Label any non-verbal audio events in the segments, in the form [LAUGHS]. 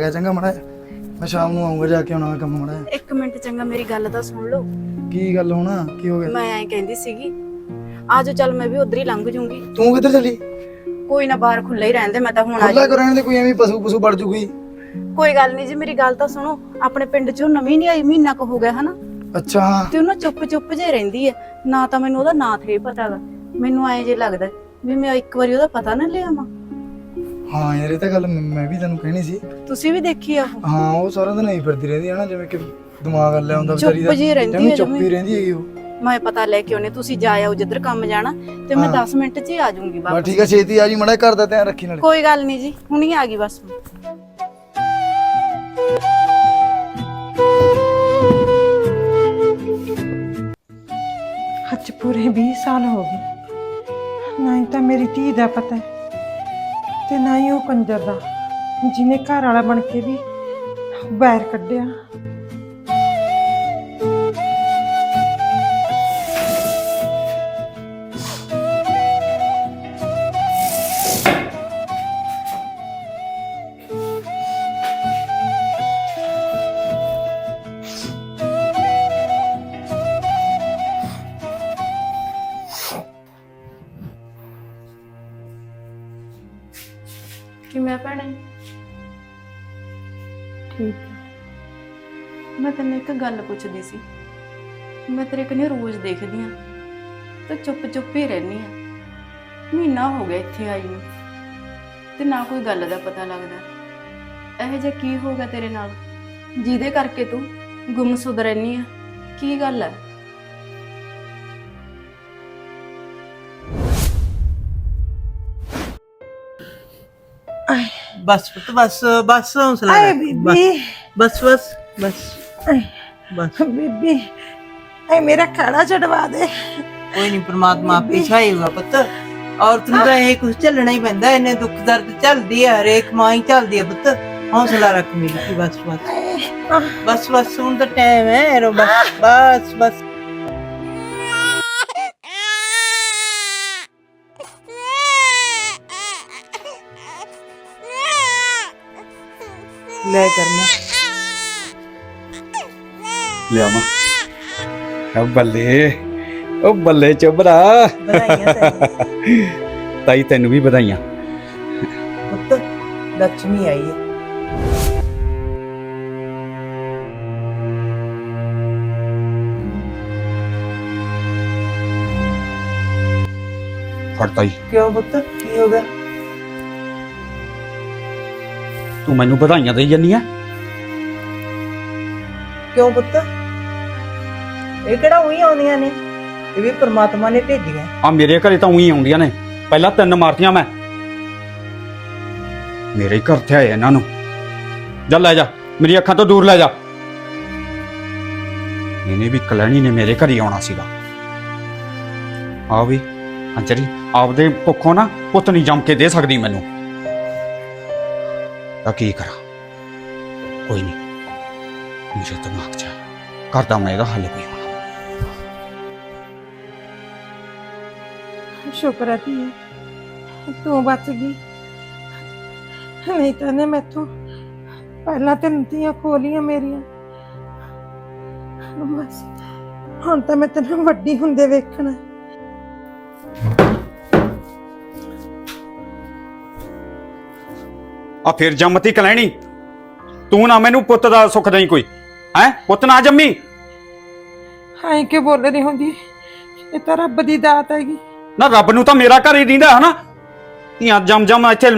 ਗਿਆ ਚੰਗਾ ਮੜਾ ਮੈਂ ਸ਼ਾਮ ਨੂੰ ਆਉਂਗਾ ਜਾ ਕੇ ਆਉਣਾ ਕੰਮ ਮੜਾ ਇੱਕ ਮਿੰਟ ਚੰਗਾ ਮੇਰੀ ਗੱਲ ਤਾਂ ਸੁਣ ਲਓ। ਕੀ ਗੱਲ ਹੋਣਾ? ਕੀ ਹੋ ਗਿਆ? ਮੈਂ ਐਂ ਕਹਿੰਦੀ ਸੀਗੀ ਆਜੋ ਚੱਲ ਮੈਂ ਵੀ ਉਧਰ ਹੀ ਲੰਘ ਜੂੰਗੀ। ਤੂੰ ਕਿੱਧਰ ਚੱਲੀ? ਕੋਈ ਨਾ ਬਾਹਰ ਖੁੱਲਾ ਹੀ ਰਹਿੰਦੇ ਮੈਂ ਤਾਂ ਹੁਣ ਆ ਕਰਾਣ ਦੇ ਕੋਈ ਐਵੇਂ ਪਸ਼ੂ ਪਸ਼ੂ ਵੜ ਜੂਗੀ। ਕੋਈ ਗੱਲ ਨਹੀਂ ਜੀ ਮੇਰੀ ਗੱਲ ਤਾਂ ਸੁਣੋ। ਆਪਣੇ ਪਿੰਡ ਚੋਂ ਨਵੀਂ ਨਹੀਂ ਆਈ ਮਹੀਨਾ ਕੁ ਹੋ ਗਿਆ ਹਨਾ? ਅੱਛਾ। ਹਾਂ ਤੇ ਉਹਨਾਂ ਚੁੱਪ ਚੁੱਪ ਜੇ ਰਹਿੰਦੀ ਹੈ ਨਾ ਤਾਂ ਮੈਨੂੰ ਉਹਦਾ ਨਾਂ ਥੇ ਪਤਾਗਾ ਮੈਨੂੰ ਐਂ ਜੇ ਲੱਗਦਾ ਵੀ ਮੈਂ ਇੱਕ ਵਾਰੀ ਉਹਦਾ ਪਤਾ ਨਾ ਲਿਆਵਾਂ ਹਾਂ ਯਾਰ ਇਹ ਤਾਂ ਗੱਲ ਮੈਂ ਮੈਂ ਵੀ ਤੈਨੂੰ ਕਹਿਣੀ ਸੀ। ਤੁਸੀਂ ਵੀ ਦੇਖੀ ਆ ਉਹ? ਹਾਂ ਉਹ ਸਾਰਾ ਦਿਨ ਹੀ ਫਿਰਦੀ ਰਹਿੰਦੀ ਹੈ ਨਾ ਜਿਵੇਂ ਕਿ ਦਿਮਾਗ ਹੱਲਿਆ ਹੁੰਦਾ ਵਿਚਾਰੀ ਚੁੱਪ ਜਿਹੀ ਰਹਿੰਦੀ ਚੁੱਪ। ਹੀ ਰਹਿੰਦੀ ਹੈਗੀ ਉਹ। ਮੈਂ ਪਤਾ ਲੈ ਕੇ ਆਉਣੇ ਤੁਸੀਂ ਜਾ ਆਓ ਜਿੱਧਰ ਕੰਮ ਜਾਣਾ ਤੇ ਮੈਂ 10 ਮਿੰਟ 'ਚ ਹੀ ਆ ਜਾਊਂਗੀ ਬਸ ਵਾਪਸ। ਠੀਕ ਹੈ ਛੇਤੀ ਆ ਜੀ ਮੜਾ ਘਰ ਦਾ ਧਿਆਨ ਰੱਖੀ ਨਾਲੇ। ਕੋਈ ਗੱਲ ਨਹੀਂ ਜੀ ਹੁਣੀ ਆ ਗਈ ਬਸ। ਅੱਜ ਪੂਰੇ 20 ਸਾਲ ਹੋ ਗਏ। ਨਾ ਹੀ ਤਾਂ ਮੇਰੀ ਧੀ ਦਾ ਪਤਾ ਹੈ। ਤੇ ਨਾ ਹੀ ਉਹ ਕੰਜਰ ਦਾ ਜਿਹਨੇ ਘਰ ਵਾਲਾ ਬਣ ਕੇ ਵੀ ਬੈਰ ਕੱਢਿਆ। ਮੈਂ ਤੈਨੂੰ ਇੱਕ ਗੱਲ ਪੁੱਛਦੀ ਸੀ। ਮੈਂ ਤੇਰੇ ਕਨੇ ਰੋਜ਼ ਦੇਖਦੀ ਆ ਤੇ ਚੁੱਪ ਚੁੱਪ ਹੀ ਰਹਿਨੀ ਆ। ਮਹੀਨਾ ਹੋ ਗਿਆ ਇੱਥੇ ਆਈ ਨੂੰ ਤੇ ਨਾ ਕੋਈ ਗੱਲ ਦਾ ਪਤਾ ਲੱਗਦਾ। ਇਹ ਜਿਹਾ ਕੀ ਹੋ ਗਿਆ ਤੇਰੇ ਨਾਲ? ਜਿਹਦੇ ਕਰਕੇ ਤੂੰ ਗੁੰਮਸੁਦ ਰਹਿਨੀ ਆ ਕੀ ਗੱਲ ਹੈ ਬਸ ਪੁੱਤ ਬਸ ਬਸ ਹੌਸਲਾ ਰੱਖ, ਬੀਬੀ। ਬਸ ਬਸ ਬਸ। ਆਏ, ਬਸ ਬੀਬੀ ਐ ਮੇਰਾ ਖਾੜਾ ਛਡਵਾ ਦੇ ਕੋਈ ਨਹੀਂ ਪ੍ਰਮਾਤਮਾ ਆਪੇ ਛਾਏਗਾ ਪੁੱਤ ਔਰਤ ਨੂੰ ਤਾਂ ਇਹ ਕੁਝ ਝੱਲਣਾ ਹੀ ਪੈਂਦਾ ਇਹਨੇ ਦੁੱਖ ਦਰਦ ਝੱਲਦੀ ਹੈ ਹਰੇਕ ਮਾਂ ਹੀ ਝੱਲਦੀ ਹੈ ਪੁੱਤ ਹੌਸਲਾ ਰੱਖ ਮੇਰੀ ਬਸ ਬਸ ਬਸ ਬਸ ਹੁਣ ਤਾਂ ਟਾਈਮ ਹੈ ਰੋ ਬਸ ਬਸ ਬਸ ਲੈ ਕਰਨਾ ਲਿਆਵਾਂ ਆ ਬੱਲੇ ਉਹ ਬੱਲੇ ਚੁਬਰਾ। ਵਧਾਈਆਂ ਤੈਨੂੰ ਤਾਈ ਤੈਨੂੰ ਵੀ ਵਧਾਈਆਂ। ਪੁੱਤ ਲక్ష్ਮੀ ਆਈ ਹੈ। ਫੜ ਤਾਈ। ਕਿਉਂ ਪੁੱਤ ਕੀ ਹੋ ਗਿਆ? ਤੂੰ ਮੈਨੂੰ ਵਧਾਈਆਂ ਦੇਈ ਜੰਨੀ ਆ। ਕਿਉਂ ਪੁੱਤ? ਇਹ ਕਿਹੜਾ ਉਹੀ ਆਉਂਦੀਆਂ ਨੇ? ਇਹ ਵੀ ਪ੍ਰਮਾਤਮਾ ਨੇ ਭੇਜੀਆਂ। ਆ ਮੇਰੇ ਘਰੇ ਤਾਂ ਉਹੀ ਆਉਂਦੀਆਂ ਨੇ। ਪਹਿਲਾਂ ਤਿੰਨ ਮਾਰਤੀਆਂ ਮੈਂ। ਮੇਰੇ ਹੀ ਘਰ ਤੇ ਆਏ ਇਹਨਾਂ ਨੂੰ। ਜਾ ਲੈ ਜਾ, ਮੇਰੀ ਅੱਖਾਂ ਤੋਂ ਦੂਰ ਲੈ ਜਾ। ਇਹਨੇ ਵੀ ਕਲੈਣੀ ਨੇ ਮੇਰੇ ਘਰੇ ਆਉਣਾ ਸੀਗਾ। ਆ ਵੀ ਅੰਜਰੀ ਆਪਦੇ ਭੁੱਖੋਂ ਨਾ ਪੁੱਤ ਨਹੀਂ ਜੰਮ ਕੇ ਦੇ ਸਕਦੀ ਮੈਨੂੰ। ਤਾਂ ਕੀ ਕਰਾਂ? ਕੋਈ ਨਹੀਂ। ਮੇਰੇ ਦਿਮਾਗ 'ਚ ਕਰਦਾ ਮੈਂ ਇਹਦਾ ਹੱਲ ਕੋਈ ਸ਼ੁਕਰ ਹੈ ਧੀਏ ਤੂੰ ਬਚ ਗਈ। ਨਹੀਂ ਤਾਂ ਨੇ ਮੈਥੋਂ ਪਹਿਲਾਂ ਤੇ ਨਤੀਆਂ ਖੋਲੀਆਂ ਮੇਰੀਆਂ। ਬਸ ਹੁਣ ਤਾਂ ਮੈਂ ਤੈਨੂੰ ਵੱਡੀ ਹੁੰਦੇ ਵੇਖਣਾ। ਆ ਫਿਰ ਜੰਮਤੀ ਕਲੈਣੀ। ਤੂੰ ਨਾ ਮੈਨੂੰ ਪੁੱਤ ਦਾ ਸੁੱਖ ਦੇਈ ਕੋਈ। ਹੈ? ਪੁੱਤ ਨਾ ਜੰਮੀ। ਹਾਂ ਕਿ ਬੋਲ ਰਹੀ ਹੁੰਦੀ? ਇਹ ਤਾਂ ਰੱਬ ਦੀ ਦਾਤ ਹੈਗੀ। ਨਾ ਰੱਬ ਨੂੰ ਤਾਂ ਮੇਰਾ ਘਰ ਹੀ ਦਿੰਦਾ ਹਨਾ? ਧੀਆਂ ਜੰਮ ਜੰਮ ਇੱਥੇ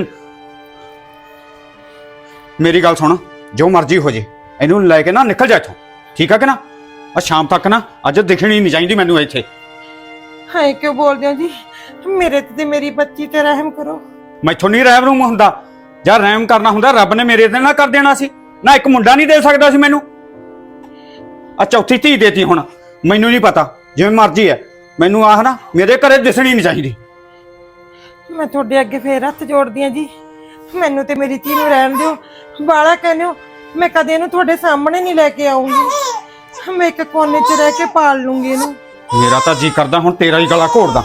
ਮੇਰੀ ਗੱਲ ਸੁਣ ਜੋ ਮਰਜ਼ੀ ਹੋ ਜੇ ਇਹਨੂੰ ਲੈ ਕੇ ਨਾ ਨਿਕਲ ਜਾ ਇੱਥੋਂ। ਠੀਕ ਆ ਕਿ ਨਾ? ਆ ਸ਼ਾਮ ਤੱਕ ਨਾ ਅੱਜ ਦਿਖਣੀ ਨਹੀਂ ਚਾਹੀਦੀ ਮੈਨੂੰ ਇੱਥੇ। ਹਾਂ ਕਿਉਂ ਬੋਲਦੇ ਹੋ ਜੀ? ਮੇਰੇ ਤੇ ਤੇ ਮੇਰੀ ਬੱਚੀ ਤੇ ਰਹਿਮ ਕਰੋ। ਮੈਥੋਂ ਨਹੀਂ ਰਹਿਮ ਰੂਮ ਹੁੰਦਾ। ਜਾਂ ਰਹਿਮ ਕਰਨਾ ਹੁੰਦਾ ਰੱਬ ਨੇ ਮੇਰੇ ਤੇ ਨਾ ਕਰ ਦੇਣਾ ਸੀ। ਨਾ ਇੱਕ ਮੁੰਡਾ ਨਹੀਂ ਦੇ ਸਕਦਾ ਸੀ ਮੈਨੂੰ। ਆ ਚੌਥੀ ਧੀ ਦੇਤੀ ਹੁਣ ਮੈਨੂੰ ਨਹੀਂ ਪਤਾ ਜਿਵੇਂ ਮਰਜ਼ੀ ਹੈ। ਮੈਨੂੰ ਆਹ ਨਾ ਮੇਰੇ ਘਰੇ ਦਿਸਣੀ ਨਹੀਂ ਚਾਹੀਦੀ। ਮੈਂ ਤੁਹਾਡੇ ਅੱਗੇ ਫੇਰ ਹੱਥ ਜੋੜਦੀ ਆ ਜੀ। ਮੈਨੂੰ ਤੇ ਮੇਰੀ ਧੀ ਨੂੰ ਰਹਿਣ ਦਿਓ। ਬਾਲਾ ਕਹਿੰਦੇ ਹੋ ਮੈਂ ਕਦੇ ਇਹਨੂੰ ਤੁਹਾਡੇ ਸਾਹਮਣੇ ਨਹੀਂ ਲੈ ਕੇ ਆਉਂਗੀ। ਮੈਂ ਇੱਕ ਕੋਨੇ 'ਚ ਰਹਿ ਕੇ ਪਾਲ ਲੂੰਗੀ ਇਹਨੂੰ। ਮੇਰਾ ਤਾਂ ਜੀ ਕਰਦਾ ਹੁਣ ਤੇਰਾ ਹੀ ਗਲਾ ਘੋੜਦਾ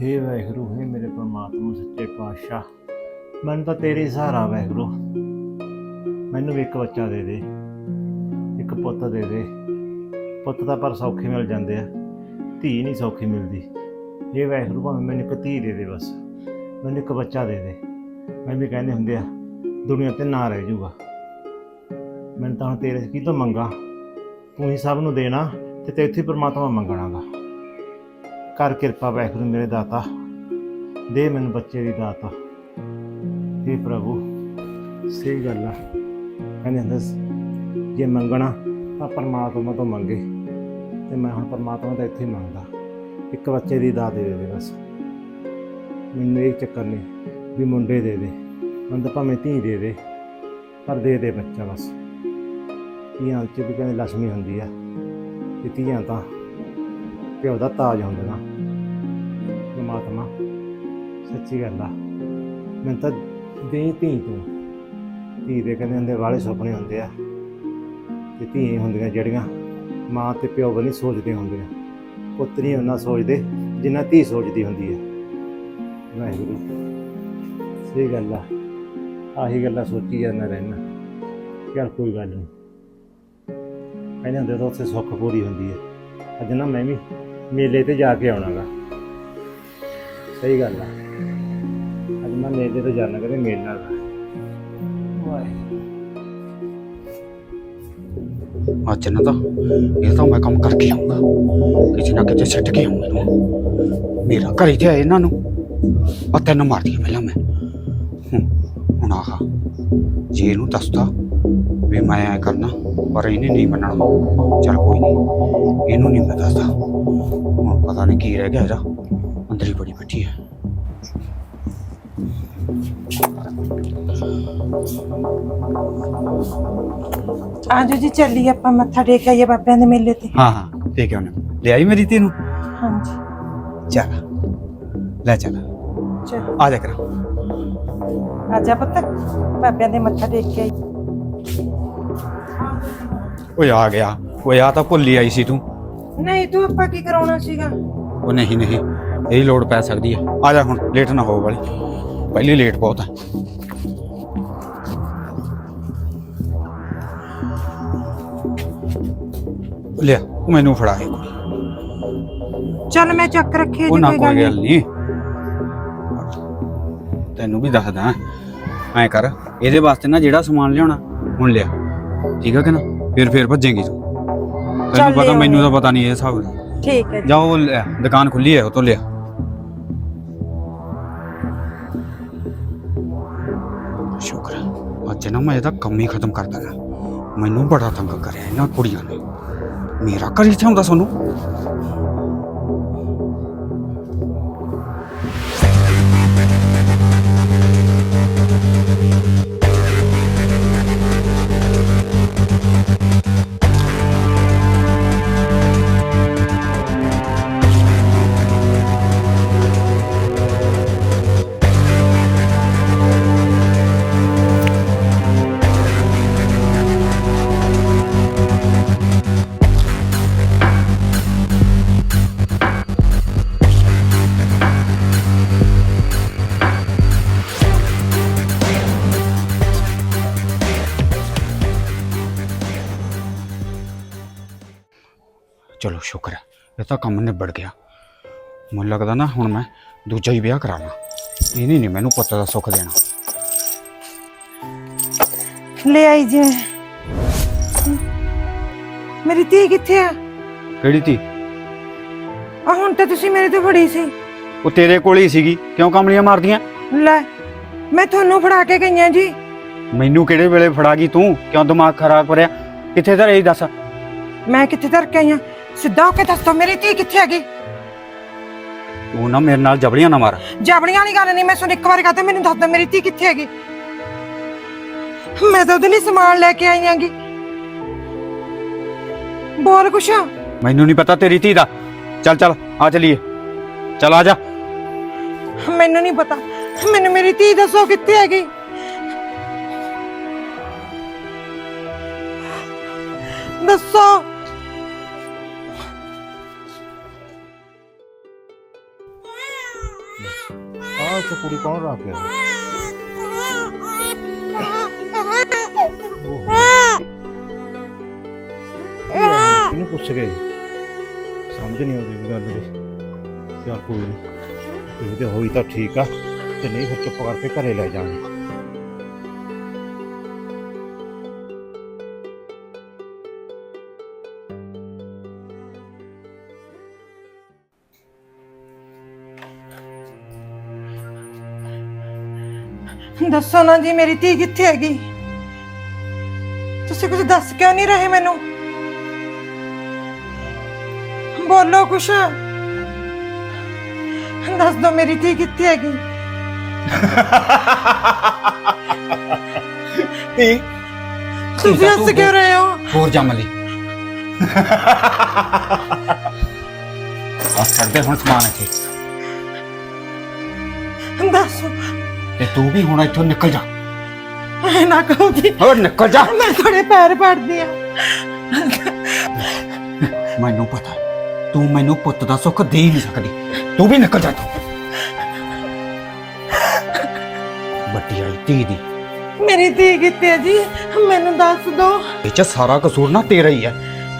ਹੇ ਵਾਹਿਗੁਰੂ ਹੇ ਮੇਰੇ ਪਰਮਾਤਮਾ ਸੱਚੇ ਪਾਤਸ਼ਾਹ। ਮੈਨੂੰ ਤਾਂ ਤੇਰੇ ਸਹਾਰਾ ਵਾਹਿਗੁਰੂ। ਮੈਨੂੰ ਵੀ ਇੱਕ ਬੱਚਾ ਦੇ ਦੇ। ਇੱਕ ਪੁੱਤ ਦੇ ਦੇ। ਪੁੱਤ ਤਾਂ ਪਰ ਸੌਖੇ ਮਿਲ ਜਾਂਦੇ ਆ। ਧੀ ਨਹੀਂ ਸੌਖੀ ਮਿਲਦੀ। ਹੇ ਵਾਹਿਗੁਰੂ ਭਾਵੇਂ ਮੈਨੂੰ ਇੱਕ ਧੀ ਦੇ ਦੇ ਬਸ। ਮੈਨੂੰ ਇੱਕ ਬੱਚਾ ਦੇ ਦੇ। ਮੈਂ ਵੀ ਕਹਿੰਦੇ ਹੁੰਦੇ ਆ, ਦੁਨੀਆ ਤੇ ਨਾ ਰਹਿ ਜੂਗਾ। ਮੈਨੂੰ ਤਾਂ ਹੁਣ ਤੇਰੇ ਕੀ ਤੋਂ ਮੰਗਾ? ਤੂੰ ਹੀ ਸਭ ਨੂੰ ਦੇਣਾ ਤੇ ਤੇ ਇੱਥੇ ਪ੍ਰਮਾਤਮਾ ਮੰਗਣਾਗਾ। ਕਰ ਕਿਰਪਾ ਵਾਹਿਗੁਰੂ ਮੇਰੇ ਦਾਤਾ। ਦੇ ਮੈਨੂੰ ਬੱਚੇ ਦੀ ਦਾਤਾ। हे ਪ੍ਰਭੂ, ਸਹੀ ਗੱਲ ਆ। ਕਹਿੰਦੇ ਹੁੰਦੇ ਸੀ, ਜੇ ਮੰਗਣਾ ਤਾਂ ਪਰਮਾਤਮਾ ਤੋਂ ਮੰਗੇ। ਤੇ ਮੈਂ ਹੁਣ ਪਰਮਾਤਮਾ ਦਾ ਇੱਥੇ ਮੰਗਦਾ। ਇੱਕ ਬੱਚੇ ਦੀ ਦਾਤ ਦੇ ਦੇ ਬਸ। ਮੈਨੂੰ ਇਹ ਚੱਕਰ ਨਹੀਂ ਵੀ ਮੁੰਡੇ ਦੇ ਦੇ। ਮੈਨੂੰ ਤਾਂ ਭਾਵੇਂ ਧੀ ਦੇ ਦੇ ਪਰ ਦੇ ਦੇ ਬੱਚਾ ਬਸ। ਧੀਆਂ ਚ ਵੀ ਕਹਿੰਦੇ ਲక్ష్ਮੀ ਹੁੰਦੀ ਆ। ਤੇ ਧੀਆਂ ਤਾਂ ਪਿਓ ਦਾ ਤਾਜ ਹੁੰਦੀਆਂ ਪਰਮਾਤਮਾ ਸੱਚੀ ਗੱਲ ਆ। ਮੈਨੂੰ ਤਾਂ ਦੇ ਧੀ ਤੂੰ। ਧੀ ਦੇ ਕਹਿੰਦੇ ਹੁੰਦੇ ਵਾਲੇ ਸੁਪਨੇ ਹੁੰਦੇ ਆ। ਤੇ ਧੀ ਹੁੰਦੀਆਂ ਜਿਹੜੀਆਂ, ਮਾਂ ਤੇ ਪਿਓ ਬਣੀ ਸੋਚਦੇ ਹੁੰਦੇ। ਆ ਪੁੱਤ ਨਹੀਂ ਉਹਨਾਂ ਸੋਚਦੇ ਜਿੰਨਾ ਧੀ ਸੋਚਦੀ ਹੁੰਦੀ ਹੈ ਵਾਹਿਗੁਰੂ ਸਹੀ ਗੱਲ ਆ। ਆਹੀ ਗੱਲਾਂ ਸੋਚੀ ਜਾਂਦਾ ਰਹਿਣਾ। ਯਾਰ ਕੋਈ ਗੱਲ ਨਹੀਂ। ਕਹਿੰਦੇ ਹੁੰਦੇ ਤਾਂ ਉੱਥੇ ਸੁੱਖ ਪੂਰੀ ਹੁੰਦੀ ਹੈ ਅੱਜ ਨਾ ਮੈਂ ਵੀ ਮੇਲੇ ਤੇ ਜਾ ਕੇ ਆਉਣਾਗਾ। ਸਹੀ ਗੱਲ ਆ। ਅੱਜ ਮੈਂ ਮੇਲੇ ਤੇ ਜਾਣਾ ਕਦੇ ਮੇਲਾ ਦਾ ਅੱਜ ਨਾ ਤਾਂ ਇਹ ਤਾਂ ਮੈਂ ਕੰਮ ਕਰਕੇ ਆਉਂਗਾ ਕਿਸੇ ਨਾ ਕਿਤੇ ਛੱਡ ਕੇ ਆਉਂਗਾ ਇਹਨੂੰ ਮੇਰਾ ਘਰ ਤੇ ਇਹਨਾਂ ਨੂੰ ਆ ਤੈਨੂੰ ਮਾਰ ਦਈਏ ਪਹਿਲਾਂ ਮੈਂ ਹੁਣ- ਹੁਣ ਆਹ ਜੇ ਇਹਨੂੰ ਦੱਸਦਾ ਵੀ ਮੈਂ ਐ ਕਰਨਾ ਪਰ ਇਹਨੇ ਨਹੀਂ ਮੰਨਣਾ ਚਲ ਕੋਈ ਨਹੀਂ ਇਹਨੂੰ ਨਹੀਂ ਮੈਂ ਦੱਸਦਾ ਹੁਣ ਪਤਾ ਨਹੀਂ ਕੀ ਰਹਿ ਗਿਆ ਇਹਦਾ ਅੰਦਰ ਹੀ ਬੜੀ ਬੈਠੀ ਹੈ ਆਜੋ ਜੀ ਚੱਲੀਏ ਆਪਾਂ ਮੱਥਾ ਟੇਕ ਆਈਏ ਬਾਬਿਆਂ ਦੇ ਮੇਲੇ ਤੇ। ਹਾਂ ਹਾਂ ਠੀਕ ਹੈ ਉਹਨੇ ਲੈ ਆਈ ਮੇਰੀ ਧੀ ਨੂੰ? ਹਾਂਜੀ। ਚੱਲ ਲੈ ਚੱਲ। ਚਲੋ। ਆ ਜਾ ਕਰ। ਆਜਾ ਪੁੱਤ ਬਾਬਿਆਂ ਦੇ ਮੱਥਾ ਟੇਕ ਕੇ ਆਈ। ਓਏ ਆ ਗਿਆ। ਓਏ ਆ ਤਾਂ ਭੁੱਲ ਆਈ ਸੀ ਤੂੰ। ਨਹੀਂ ਤੂੰ ਆਪਾਂ ਕੀ ਕਰਾਉਣਾ ਸੀਗਾ? ਉਹ ਨਹੀਂ ਨਹੀਂ ਇਹ ਲੋੜ ਪੈ ਸਕਦੀ ਹੈ ਆ ਜਾ ਹੁਣ ਲੇਟ ਨਾ ਹੋ ਵਾਲੀ। ਪਹਿਲੀ ਲੇਟ ਬਹੁਤ ਹੈ ਲਿਆ ਉਹ ਮੈਨੂੰ ਫੜਾ ਇਹ ਕੁੜੀ ਚੱਲ ਮੈਂ ਚੱਕ ਰੱਖੀ ਉਹ ਜੀ ਨਾ ਕੋਈ ਕੋਈ ਗੱਲ ਗੱਲ ਨਹੀਂ ਨਹੀਂ ਤੈਨੂੰ ਵੀ ਦੱਸਦਾ ਐ ਕਰ ਇਹਦੇ ਵਾਸਤੇ ਨਾ ਜਿਹੜਾ ਸਮਾਨ ਲਿਆਉਣਾ ਹੁਣ ਲਿਆ ਠੀਕ ਹੈ ਕਿ ਨਾ ਫਿਰ ਫਿਰ ਭੱਜੇਂਗੀ ਤੂੰ ਤੈਨੂੰ ਚੱਲ ਪਤਾ ਲਿਆਉਂਦੀ। ਮੈਨੂੰ ਤਾਂ ਪਤਾ ਨਹੀਂ ਇਹ ਹਿਸਾਬ ਦਾ ਠੀਕ ਹੈ ਜੀ। ਜਾਓ ਉਹ ਲਿਆ, ਦੁਕਾਨ ਖੁੱਲੀ ਹੈ ਉਹ ਤੋਂ ਲਿਆ ਸ਼ੁਕਰ ਹੈ। ਅੱਜ ਨਾ ਮੈਂ ਇਹਦਾ ਕੰਮ ਹੀ ਖਤਮ ਕਰ ਦਾਂਗਾ ਮੈਨੂੰ ਬੜਾ ਤੰਗ ਕਰਿਆ ਇਹਨਾਂ ਕੁੜੀਆਂ ਨੇ ਮੇਰਾ ਘਰ ਇੱਥੇ ਹੁੰਦਾ ਸਾਨੂੰ ਤਾਂ ਕੰਮ ਨਿਬੜ ਗਿਆ। ਮੈਨੂੰ ਲੱਗਦਾ ਨਾ ਹੁਣ ਮੈਂ ਦੂਜਾ ਹੀ ਵਿਆਹ ਕਰਾਵਾਂ। ਇਹ ਨਹੀਂ ਨਹੀਂ ਮੈਨੂੰ ਪਤਾ ਦਾ ਸੁੱਖ ਦੇਣਾ। ਲੈ ਆਈ ਜੀ। ਮੇਰੀ ਧੀ ਕਿੱਥੇ ਆ? ਕਿਹੜੀ ਤੀ ਆ ਹੁਣ ਤਾਂ ਤੁਸੀਂ ਮੇਰੇ ਤੇ ਫੜੀ ਸੀ। ਉਹ ਤੇਰੇ ਕੋਲ ਹੀ ਸੀਗੀ। ਕਿਉਂ ਕਮਲੀਆਂ ਮਾਰਦੀਆਂ? ਲੈ ਮੈਂ ਤੁਹਾਨੂੰ ਫੜਾ ਕੇ ਗਈਆਂ ਜੀ। ਮੈਨੂੰ ਕਿਹੜੇ ਵੇਲੇ ਫੜਾ ਗਈ ਤੂੰ? ਕਿਉਂ ਦਿਮਾਗ ਖਰਾਬ ਕਰਿਆ? ਕਿੱਥੇ ਧਰੇ ਦੱਸ? ਮੈਂ ਕਿੱਥੇ ਧਰ ਕੇ ਆਈਆਂ ਸਿੱਧਾ ਹੋ ਕੇ ਦੱਸ ਦੋ ਮੇਰੀ ਧੀ ਕਿੱਥੇ ਹੈਗੀ? ਤੂੰ ਨਾ ਮੇਰੇ ਨਾਲ ਜਬੜੀਆਂ ਨਾ ਮਾਰ। ਜਾਬੜੀਆਂ ਵਾਲੀ ਗੱਲ ਨਹੀਂ ਮੈਂ ਸੁਣ ਇੱਕ ਵਾਰ ਕਹਤਾ ਮੈਨੂੰ ਦੱਸ ਦੋ ਮੇਰੀ ਧੀ ਕਿੱਥੇ ਹੈਗੀ? ਮੈਂ ਤਾਂ ਉਹਦੇ ਲਈ ਸਮਾਨ ਲੈ ਕੇ ਆਈ ਆਂਗੀ ਬੋਲ ਕੁਛ। ਮੈਨੂੰ ਨਹੀਂ ਪਤਾ ਤੇਰੀ ਧੀ ਦਾ। ਚੱਲ ਚੱਲ ਆ ਚਲੀਏ। ਚੱਲ ਆ ਜਾ। ਮੈਨੂੰ ਨਹੀਂ ਪਤਾ। ਮੈਨੂੰ ਮੇਰੀ ਧੀ ਦੱਸੋ ਕਿੱਥੇ ਹੈਗੀ? ਦੱਸੋ। ਚ ਕੁੜੀ ਕੌਣ ਰੱਖ ਗਿਆ? ਕਿਹਨੂੰ ਪੁੱਛ ਗਏ ਸਮਝ ਨਹੀਂ ਆਉਂਦੀ ਵੀ ਗੱਲ ਦੀ। ਚੱਲ ਕੋਈ ਨਹੀਂ ਇਹ ਤੇ ਹੋਈ ਤਾਂ ਠੀਕ ਆ, ਤੇ ਨਹੀਂ ਫਿਰ ਚੁੱਪ ਕਰਕੇ ਘਰੇ ਲੈ ਜਾਵਾਂਗੇ ਦੱਸੋ ਨਾ ਜੀ ਮੇਰੀ ਧੀ ਕਿੱਥੇ ਹੈਗੀ? ਤੁਸੀਂ ਕੁਝ ਦੱਸ ਕਿਉਂ ਨਹੀਂ ਰਹੇ ਮੈਨੂੰ? ਬੋਲੋ ਕੁਛ। ਦੱਸ ਦੋ ਮੇਰੀ ਧੀ ਕਿੱਥੇ ਹੈਗੀ? [LAUGHS] ਇਹ ਤੁਸੀਂ ਹੱਸ ਕਿਉਂ ਰਹੇ ਹੋ? ਹੋਰ ਜੰਮ ਲਈ। ਆ ਛੱਡਦੇ ਹੁਣ ਸਮਾਨ ਇੱਥੇ। ਦੱਸੋ। ਤੇ ਤੂੰ ਵੀ ਹੁਣ ਇੱਥੋਂ ਨਿਕਲ ਜਾ ਐ ਨਾ ਕਹੋ ਜੀ ਹੋਰ ਨਿਕਲ ਜਾ ਮੈਂ ਤੁਹਾਡੇ ਪੈਰ ਪੜਦੀ ਆ ਮੈਨੂੰ ਪਤਾ ਹੈ, ਤੂੰ ਮੈਨੂੰ ਪੁੱਤ ਦਾ ਸੁੱਖ ਦੇ ਹੀ ਨਹੀਂ ਸਕਦੀ ਤੂੰ ਵੀ ਨਿਕਲ ਜਾ ਤੂੰ ਵੱਡੀ ਆਈ ਧੀ ਦੀ ਮੇਰੀ ਧੀ ਕਿੱਥੇ ਹੈ ਜੀ ਮੈਨੂੰ ਦੱਸ ਦੋ ਇਹ ਚ ਸਾਰਾ ਕਸੂਰ ਨਾ ਤੇਰਾ ਹੀ ਹੈ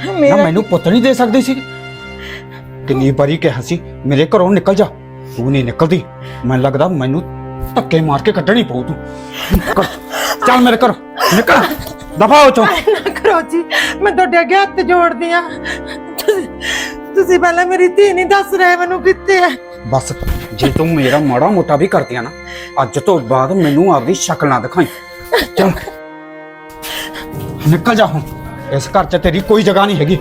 ਨਾ ਮੇਰਾ ਮੈਨੂੰ ਪੁੱਤ ਨਹੀਂ ਦੇ ਸਕਦੀ ਸੀ ਕਿੰਨੀ ਵਾਰੀ ਕਿਹਾ ਸੀ ਮੇਰੇ ਘਰੋਂ ਨਿਕਲ ਜਾ ਤੂੰ ਨਹੀਂ ਨਿਕਲਦੀ ਮੈਨੂੰ ਲੱਗਦਾ ਮੈਨੂੰ ਧੱਕੇ ਮਾਰ ਕੇ ਕੱਢਣੀ ਪਊ ਤੂੰ। ਚੱਲ ਮੇਰੇ ਘਰ। ਨਿਕਲ। ਦਫਾ ਹੋ ਚੋਂ ਨਾ ਕਰੋ ਜੀ। ਮੈਂ ਤੁਹਾਡੇ ਅੱਗੇ ਹੱਥ ਜੋੜਦੀ ਆ। ਤੁਸੀਂ- ਤੁਸੀਂ ਪਹਿਲਾਂ ਮੇਰੀ ਧੀ ਨਹੀਂ ਦੱਸ ਰਹੇ ਮੈਨੂੰ ਕਿੱਥੇ ਹੈ ਬਸ ਜੇ ਤੂੰ ਮੇਰਾ ਮਾੜਾ ਮੋਟਾ ਵੀ ਕਰਦਿਆ ਨਾ ਅੱਜ ਤੋਂ ਬਾਅਦ ਮੈਨੂੰ ਆਪਦੀ ਸ਼ਕਲ ਨਾ ਦਿਖਾਈ। ਚੱਲ। ਨਿਕਲ ਜਾ ਹੁਣ। ਇਸ ਘਰ 'ਚ ਤੇਰੀ ਕੋਈ ਜਗ੍ਹਾ ਨਹੀਂ ਹੈਗੀ।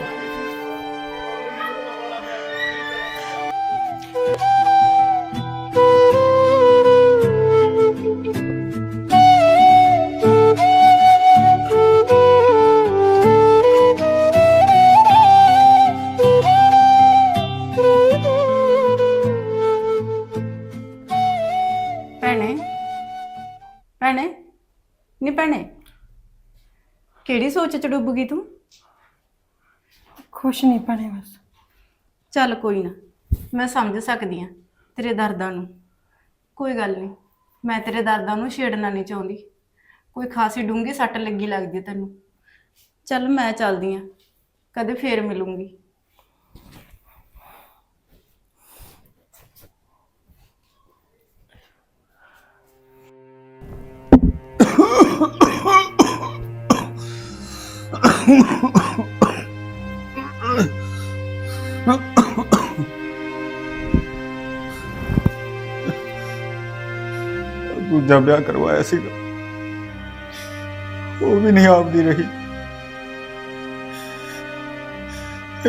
ਨੀ ਭੈਣੇ? ਕਿਹੜੀ ਸੋਚ ਚ ਡੁੱਬ ਗਈ ਤੂੰ? ਖੁਸ਼ ਨਹੀਂ ਪਣੇ ਬਸ। ਚੱਲ ਕੋਈ ਨਾ ਮੈਂ ਸਮਝ ਸਕਦੀ ਆ ਤੇਰੇ ਦਰਦਾਂ ਨੂੰ। ਕੋਈ ਗੱਲ ਨਹੀਂ ਮੈਂ ਤੇਰੇ ਦਰਦਾਂ ਨੂੰ ਛੇੜਨਾ ਨਹੀਂ ਚਾਹੁੰਦੀ। ਕੋਈ ਖਾਸੀ ਡੂੰਘੀ ਸੱਟ ਲੱਗੀ ਲੱਗਦੀ ਤੈਨੂੰ। ਚੱਲ ਮੈਂ ਚੱਲਦੀ ਆ ਕਦੇ ਫੇਰ ਮਿਲੂੰਗੀ। ਦੂਜਾ ਵਿਆਹ ਕਰਵਾਇਆ ਸੀਗਾ ਉਹ ਵੀ ਨਹੀਂ ਆਪਦੀ ਰਹੀ।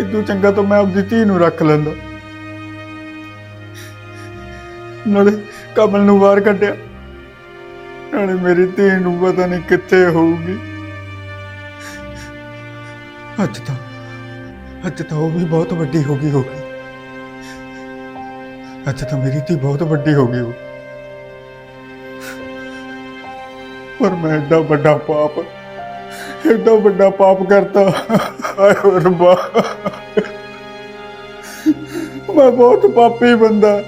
ਇਦੋਂ ਚੰਗਾ ਤਾਂ ਮੈਂ ਆਪਦੀ ਧੀ ਨੂੰ ਰੱਖ ਲੈਂਦਾ। ਨਾਲੇ ਕਮਲ ਨੂੰ ਬਾਹਰ ਕੱਢਿਆ। ਨਾਲੇ ਮੇਰੀ ਧੀ ਨੂੰ ਪਤਾ ਨਹੀਂ ਕਿੱਥੇ ਹੋਊਗੀ। ਅੱਜ ਤਾਂ ਅੱਜ ਤਾਂ ਉਹ ਵੀ ਬਹੁਤ ਵੱਡੀ ਹੋ ਗਈ ਹੋਗੀ ਅੱਜ ਤਾਂ ਮੇਰੀ ਧੀ ਬਹੁਤ ਵੱਡੀ ਹੋ ਗਈ ਹੋ ਪਰ ਮੈਂ ਐਡਾ ਵੱਡਾ ਪਾਪ ਐਡਾ ਵੱਡਾ ਪਾਪ ਕਰਤਾ। ਆਏ ਰੱਬਾ। ਮੈਂ ਬਹੁਤ ਪਾਪੀ ਬੰਦਾ।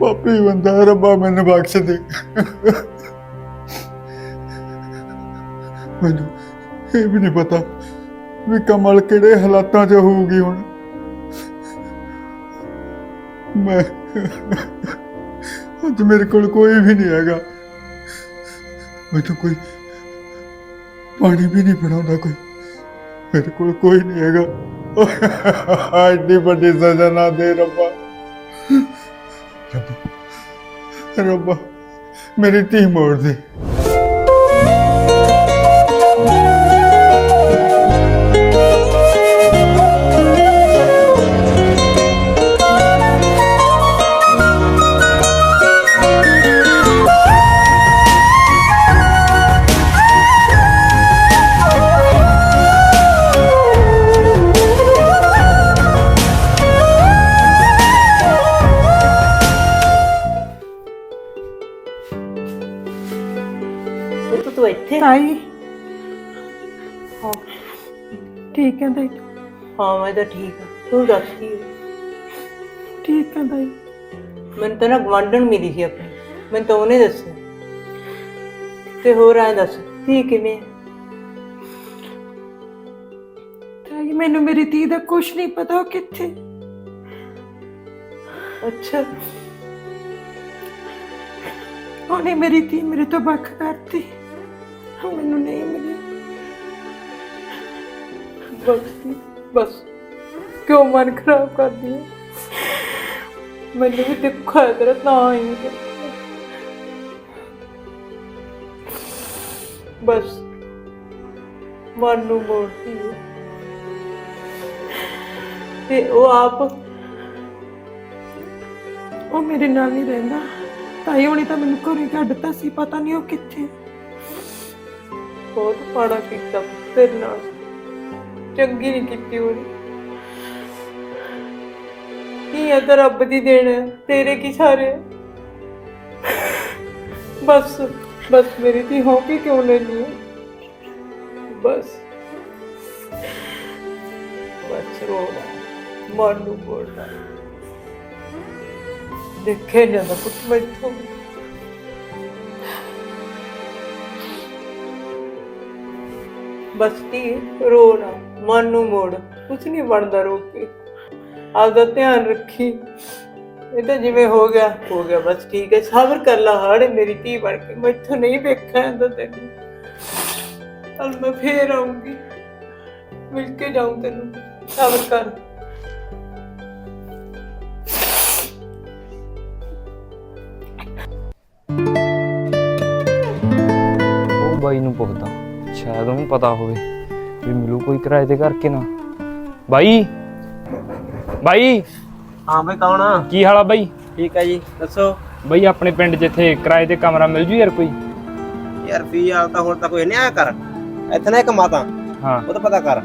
ਪਾਪੀ ਬੰਦਾ ਰੱਬਾ ਮੈਨੂੰ ਬਖਸ਼ ਦੇ। ਮੈਨੂੰ ਇਹ ਵੀ ਨਹੀਂ ਪਤਾ ਵੀ ਕਮਲ ਕਿਹੜੇ ਹਾਲਾਤਾਂ 'ਚ ਹੋਊਗੀ ਹੁਣ। ਮੈਂ ਅੱਜ ਮੇਰੇ ਕੋਲ ਕੋਈ ਵੀ ਨਹੀਂ ਹੈਗਾ। ਮੈਨੂੰ ਕੋਈ ਪਾਣੀ ਵੀ ਨਹੀਂ ਬਣਾਉਂਦਾ ਕੋਈ। ਮੇਰੇ ਕੋਲ ਕੋਈ ਨਹੀਂ ਹੈਗਾ। ਐਡੀ ਵੱਡੀ ਸਜ਼ਾ ਨਾ ਦੇ ਰੱਬਾ। ਰੱਬਾ ਰੱਬਾ, ਮੇਰੀ ਧੀ ਮੋੜ ਦੇ। ਇੱਥੇ? ਤਾਈ। ਠੀਕ ਹੈ ਤਾਈ। ਹਾਂ ਮੈਂ ਤਾਂ ਠੀਕ ਆ ਤੂੰ ਦੱਸ ਕੀ? ਠੀਕ ਹੈ ਤਾਈ। ਮੈਨੂੰ ਤਾਂ ਨਾ ਗਵਾਂਢਣ ਮਿਲੀ ਸੀ ਆਪਣੀ। ਮੈਨੂੰ ਤਾਂ ਉਹਨੇ ਦੱਸਿਆ। ਤੇ ਹੋਰ ਐ ਦੱਸ ਧੀ ਕਿਵੇਂ ਹੈ? ਤਾਈ ਮੈਨੂੰ ਮੇਰੀ ਧੀ ਦਾ ਕੁਝ ਨਹੀਂ ਪਤਾ ਉਹ ਕਿੱਥੇ? ਅੱਛਾ। ਉਹਨੇ ਮੇਰੀ ਧੀ ਮੇਰੇ ਤੋਂ ਵੱਖ ਕਰਤੀ। ਮੈਨੂੰ ਨਹੀਂ ਮਿਲੀ। ਬਸ ਬਸ। ਕਿਉਂ ਮਨ ਖਰਾਬ ਕਰਦੀ ਹੈ? ਮੈਨੂੰ ਵੀ ਦੁੱਖ ਹੈ, ਤੇਰਾ ਤਾਂ ਆਈ ਬਸ, ਮਨ ਨੂੰ ਮੋੜਦੀ ਹੈ। ਤੇ ਉਹ ਆਪ, ਉਹ ਮੇਰੇ ਨਾਲ ਨਹੀਂ ਰਹਿੰਦਾ। ਤਾਂ ਹੀ ਹੁਣੀ ਤਾਂ ਮੈਨੂੰ ਘਰੇ ਹੀ ਕੱਢਤਾ ਸੀ, ਪਤਾ ਨਹੀਂ ਉਹ ਕਿੱਥੇ ਬਹੁਤ ਪਾੜਾ ਕੀਤਾ ਤੇਰੇ ਨਾਲ ਚੰਗੀ ਨਹੀਂ ਕੀਤੀ ਉਹਨੇ ਕੀ ਹੈ ਤਾਂ ਰੱਬ ਦੀ ਦੇਣ ਹੈ ਤੇਰੇ ਕੀ ਸਾਰੇ ਹੈ? ਬਸ ਬਸ ਮੇਰੀ ਧੀ ਹੋ ਕੇ ਕਿਉਂ ਲੈਣੀ ਹੈ ਬਸ ਬਸ ਰੋਣਾ ਮਨ ਨੂੰ ਬੋਲਣਾ ਦੇਖੇ ਜਾਂਦਾ ਪੁੱਤ ਮੈਥੋਂ ਬਸ ਧੀ ਰੋ ਨਾ ਮਨ ਨੂੰ ਮੋੜ, ਕੁਛ ਨਹੀਂ ਬਣਦਾ ਰੋ ਕੇ ਆਪਦਾ ਧਿਆਨ ਰੱਖੀ। ਇਹ ਤਾਂ ਜਿਵੇਂ ਹੋ ਗਿਆ ਹੋ ਗਿਆ, ਬਸ ਠੀਕ ਹੈ, ਸਬਰ ਕਰ ਲਾ ਹਾੜੇ, ਮੇਰੀ ਧੀ ਬਣ ਕੇ। ਮੈਥੋਂ ਨਹੀਂ ਵੇਖਿਆ ਜਾਂਦਾ ਤੈਨੂੰ। ਕੱਲ ਮੈਂ ਫੇਰ ਆਉਂਗੀ ਮਿਲ ਕੇ ਜਾਊਂ ਤੈਨੂੰ। ਸਬਰ ਕਰ। ਉਹ ਬਾਈ ਨੂੰ ਪੁੱਛਦਾ। ਸ਼ਾਇਦ ਉਹਨੂੰ ਪਤਾ ਹੋਵੇ ਵੀ ਮਿਲੂ ਕੋਈ ਕਿਰਾਏ ਤੇ ਕਰਕੇ ਨਾ। ਬਾਈ ਬਾਈ ਹਾਂ ਬਈ ਕੌਣ ਕੀ ਹਾਲ ਆ ਬਾਈ? ਠੀਕ ਹੈ ਜੀ ਦੱਸੋ। ਬਾਈ ਆਪਣੇ ਪਿੰਡ ਜਿੱਥੇ ਕਿਰਾਏ ਤੇ ਕਮਰਾ ਮਿਲ ਜੂ ਯਾਰ ਕੋਈ? ਯਾਰ ਫੀ ਆ ਤਾਂ ਹੁਣ ਤਾਂ ਕੋਈ ਨਹੀਂ ਆਇਆ ਕਰ ਇੱਥੇ ਨਾ ਇੱਕ ਮਾਤਾ ਹਾਂ। ਉਹ ਤਾਂ ਪਤਾ ਕਰ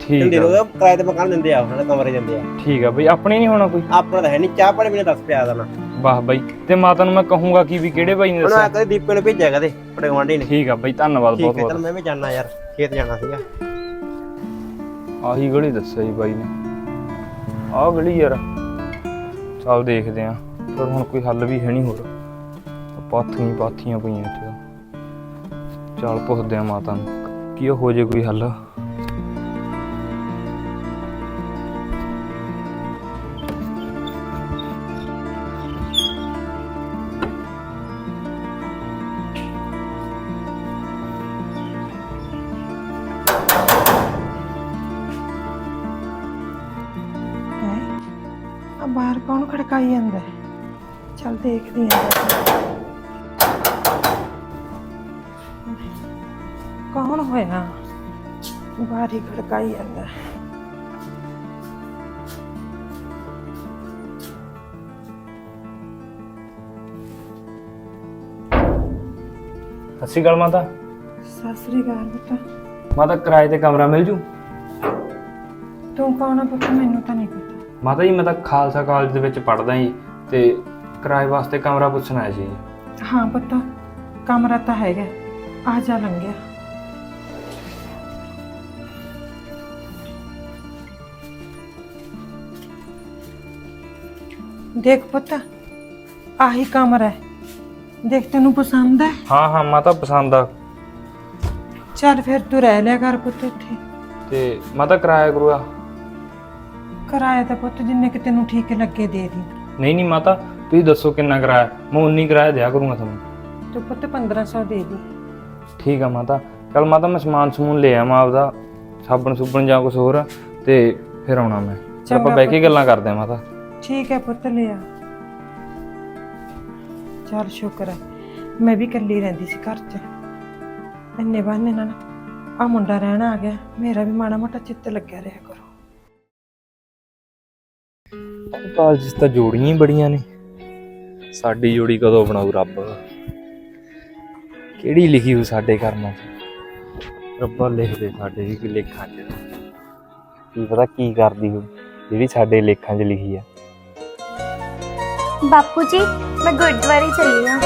ਠੀਕ ਦਿੰਦੇ ਆ। ਉਹ ਕਿਰਾਏ ਤੇ ਮਕਾਨ ਦਿੰਦੇ ਆ ਉਹਨਾਂ ਦੇ ਕਮਰੇ ਦਿੰਦੇ ਆ। ਠੀਕ ਆ ਬਾਈ ਆਪਣੇ ਨਹੀਂ ਹੋਣਾ ਕੋਈ? ਆਪਣਾ ਤਾਂ ਹੈ ਨਹੀਂ ਚਾਹ ਪਾਣੀ ਵੀ ਦੱਸ ਪਿਆ ਦੇਣਾ ਵਾਹ ਬਾਈ ਤੇ ਮਾਤਾ ਨੂੰ ਮੈਂ ਕਹੂੰਗਾ ਕਿ ਵੀ ਕਿਹੜੇ ਬਾਈ ਨੇ ਉਹਨੂੰ ਦੱਸਿਆ? ਕਦੇ ਦੀਪੇ ਨੂੰ ਭੇਜਿਆ ਕਦੇ ਆਪਣੇ ਗਵਾਂਢੀ ਨੇ। ਠੀਕ ਆ ਬਾਈ ਧੰਨਵਾਦ ਠੀਕ ਬਹੁਤ ਹੈ ਚਲ ਬਹੁਤ। ਮੈਂ ਵੀ ਜਾਣਾ ਯਾਰ ਖੇਤ ਜਾਣਾ ਸੀਗਾ। ਆਹੀ ਗਲੀ ਦੱਸਿਆ ਜੀ ਬਾਈ ਨੇ। ਆਹ ਗਲੀ ਯਾਰ ਚੱਲ ਦੇਖਦੇ ਆ ਪਰ ਹੁਣ ਕੋਈ ਹੱਲ ਵੀ ਹੈ ਨਹੀਂ ਹੋਰ। ਪਾਥੀਆਂ ਹੀ ਪਾਥੀਆਂ ਪਈਆਂ ਇੱਥੇ ਤਾਂ। ਚੱਲ ਪੁੱਛਦੇ ਆ ਮਾਤਾ ਨੂੰ ਕੀ ਹੋ ਜੇ ਕੋਈ ਹੱਲ। ਚੱਲ ਦੇਖਦੀ ਹਾਂ ਕੌਣ ਹੋਇਆ? ਬਾਹਰ ਹੀ ਖੜਕਾਈ ਜਾਂਦਾ। ਸਤਿ ਸ਼੍ਰੀ ਅਕਾਲ ਮਾਤਾ। ਸਤਿ ਸ੍ਰੀ ਅਕਾਲ ਬੇਟਾ ਮਾਤਾ ਕਿਰਾਏ ਤੇ ਕਮਰਾ ਮਿਲ ਜੂ? ਤੂੰ ਕੌਣ ਆ ਪੁੱਤ? ਮੈਨੂੰ ਤਾਂ ਨਹੀਂ ਪਤਾ। ਮਾਤਾ ਜੀ ਮੈਂ ਤਾਂ ਖਾਲਸਾ ਕਾਲਜ ਦੇ ਵਿੱਚ ਪੜ੍ਹਦਾ ਜੀ ਤੇ ਕਿਰਾਏ ਵਾਸਤੇ ਕਮਰਾ ਪੁੱਛਣ ਸੀ ਜੀ। ਹਾਂ ਪੁੱਤ ਕਮਰਾ ਤਾਂ ਹੈਗਾ ਆ ਜਾ ਲੰਘਿਆ। ਦੇਖ ਪੁੱਤ ਆਹੀ ਕਮਰਾ ਹੈ। ਦੇਖ ਤੈਨੂੰ ਪਸੰਦ ਹੈ? ਹਾਂ ਹਾਂ ਮਾਤਾ ਪਸੰਦ ਆ। ਚੱਲ ਫਿਰ ਤੂੰ ਰਹਿ ਲਿਆ ਕਰ ਪੁੱਤ ਇੱਥੇ। ਤੇ ਮਾਤਾ ਕਿਰਾਇਆ ਕਰੂਆ ਕਿਰਾਇਆ ਤਾਂ ਪੁੱਤ ਜਿੰਨੇ ਕਿ ਤੈਨੂੰ ਠੀਕ ਲੱਗੇ ਦੇ ਦੀ। ਨਹੀਂ ਨਹੀਂ ਮਾਤਾ ਤੁਸੀਂ ਦੱਸੋ ਕਿੰਨਾ ਕਿਰਾਇਆ? ਮੈਂ ਉਨੀ ਕਿਰਾਇਆ ਦਿਆ ਕਰੂੰਗਾ ਤੁਹਾਨੂੰ। ਤੂੰ ਪੁੱਤ 1500 ਦੇ ਦੀ ਠੀਕ ਆ ਮਾਤਾ। ਚਲ ਮਾਤਾ ਮੈਂ ਸਮਾਨ ਸਮੂਨ ਲੈ ਆਵਾਂ ਆਪਦਾ ਸਾਬਣ ਸੁਬਣ ਜਾਂ ਕੁਝ ਹੋਰ ਤੇ ਫਿਰ ਆਉਣਾ ਮੈਂ। ਫਿਰ ਆਪਾਂ ਬਹਿ ਕੇ ਪੁੱਤ। ਗੱਲਾਂ ਕਰਦੇ ਆ ਮਾਤਾ। ਠੀਕ ਹੈ ਪੁੱਤ ਲਿਆ ਚੱਲ ਸ਼ੁਕਰ ਹੈ ਮੈਂ ਵੀ ਇਕੱਲੀ ਰਹਿੰਦੀ ਸੀ ਘਰ 'ਚ। ਇੰਨੇ ਬਹਾਨੇ ਨਾਲ ਆ ਮੁੰਡਾ ਰਹਿਣਾ ਆ ਗਿਆ। ਮੇਰਾ ਵੀ ਮਾੜਾ ਮੋਟਾ ਚਿੱਤ ਲੱਗਿਆ ਰਿਹਾ ਕਰੋ। ਕਾਲਜ ਤਾਂ ਜੋੜੀਆਂ ਹੀ ਬੜੀਆਂ ਨੇ। ਸਾਡੀ ਜੋੜੀ ਕਦੋਂ ਬਣਾਊ ਰੱਬ? ਕਿਹੜੀ ਲਿਖੀ ਹੋ ਸਾਡੇ ਕਰਮਾਂ 'ਚ? ਰੱਬਾ ਲਿਖ ਦੇ ਸਾਡੇ ਵੀ ਕੋਈ ਲੇਖਾਂ 'ਚ। ਕੀ ਪਤਾ ਕੀ ਕਰਦੀ ਹੋ ਜਿਹੜੀ ਸਾਡੇ ਲੇਖਾਂ 'ਚ ਲਿਖੀ ਆ। ਬਾਪੂ ਜੀ ਮੈਂ ਗੁਰਦੁਆਰੇ ਚੱਲੀ ਆ।